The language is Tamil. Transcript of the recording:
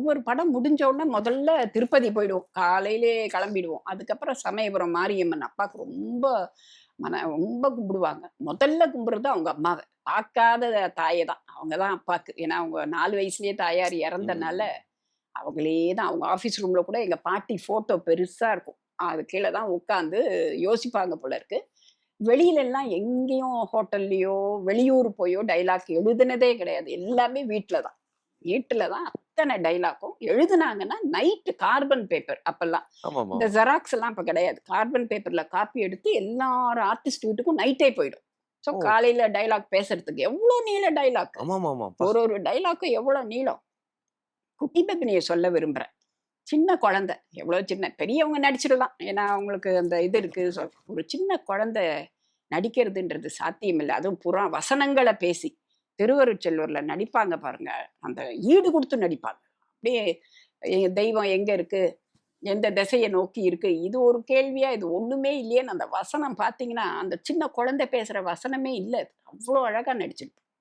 ஒவ்வொரு படம் முடிஞ்ச உடனே முதல்ல திருப்பதி போயிடுவோம். காலையிலே கிளம்பிடுவோம். அதுக்கப்புறம் சமயபுரம் மாரியம்மன் அப்பாவுக்கு ரொம்ப மன ரொம்ப கும்பிடுவாங்க. முதல்ல கும்பிடுறது அவங்க அம்மாவை. பார்க்காத தாயை தான். அவங்க தான் அப்பாவுக்கு. ஏன்னா அவங்க நாலு வயசுலயே தாயார் இறந்தனால அவங்களே தான். அவங்க ஆஃபீஸ் ரூம்ல கூட எங்க பாட்டி போட்டோ பெருசா இருக்கும். அது கீழே தான் உட்காந்து யோசிப்பாங்க போல இருக்கு. வெளியில எல்லாம் எங்கேயும் ஹோட்டல்லையோ வெளியூர் போயோ டைலாக் எழுதுனதே கிடையாது. எல்லாமே வீட்டில் தான். வீட்டில் தான் அத்தனை டைலாக்கும் எழுதுனாங்கன்னா நைட்டு கார்பன் பேப்பர் அப்பெல்லாம். இந்த ஜெராக்ஸ் எல்லாம் இப்போ கிடையாது. கார்பன் பேப்பர்ல காப்பி எடுத்து எல்லாரும் ஆர்டிஸ்ட் வீட்டுக்கும் நைட்டே போயிடும். ஸோ. காலையில டைலாக் பேசுறதுக்கு எவ்வளோ நீள டைலாக் ஒரு ஒரு டைலாக்கும் எவ்வளோ நீளம்? குட்டி பெப்பினியை சொல்ல விரும்புறேன். சின்ன குழந்தை. எவ்வளோ சின்ன பெரியவங்க நடிச்சிடலாம். ஏன்னா அவங்களுக்கு அந்த இது இருக்கு. ஒரு சின்ன குழந்தை நடிக்கிறதுன்றது சாத்தியம் இல்லை அதுவும் புறா வசனங்களை பேசி. திருவருச்செல்வரில் நடிப்பாங்க பாருங்க. அந்த ஈடு கொடுத்து நடிப்பாங்க. அப்படியே தெய்வம் எங்க இருக்கு? எந்த திசையை நோக்கி இருக்கு? இது ஒரு கேள்வியா? இது ஒண்ணுமே இல்லையேன்னு அந்த வசனம் பார்த்தீங்கன்னா அந்த சின்ன குழந்தை பேசுற வசனமே இல்லை. அவ்வளோ அழகா நடிச்சிருப்போம்